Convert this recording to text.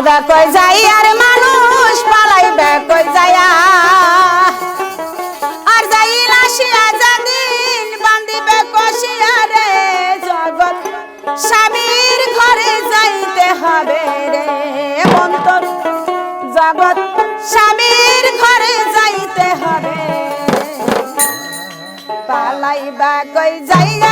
পালাইবা কই যাই আর মানুষ পালাইবা কই যায়া আর যাইল আসিয়া যাদিন বান্দিবে কষিয়া রে জগৎ। স্বামীর ঘরে যাইতে হবে রে অন্তর। জগৎ স্বামীর ঘরে যাইতে হবে। পালাইবা কই যাইয়া?